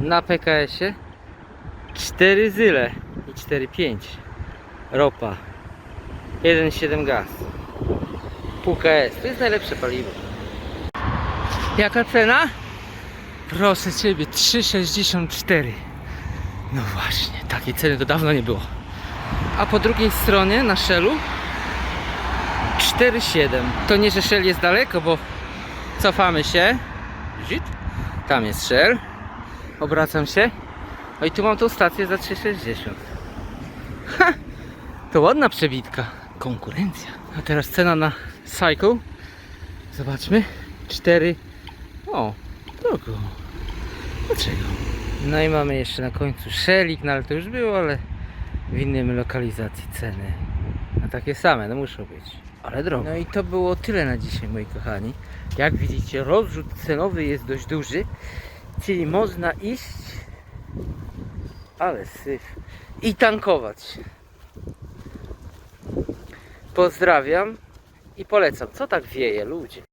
na PKS-ie 4 zyle i 4,5 ropa. 1,7 gaz. Pół KS, to jest najlepsze paliwo. Jaka cena? proszę Ciebie 3,64 no właśnie, takiej ceny to dawno nie było. A po drugiej stronie na Shellu? 4,7 to nie, że Shell jest daleko, bo cofamy się. Zit. tam jest Shell obracam się no i tu mam tą stację za 3,60 Ha! To ładna przebitka. Konkurencja. A teraz cena na Cycle. Zobaczmy. 4. O, drogo. Dlaczego? No i mamy jeszcze na końcu Shellik, no ale to już było, ale w innym lokalizacji ceny. A takie same, no muszą być. Ale drogo. No i to było tyle na dzisiaj, moi kochani. Jak widzicie, rozrzut cenowy jest dość duży, czyli można iść, ale syf, i tankować. Pozdrawiam i polecam. Co tak wieje, ludzie?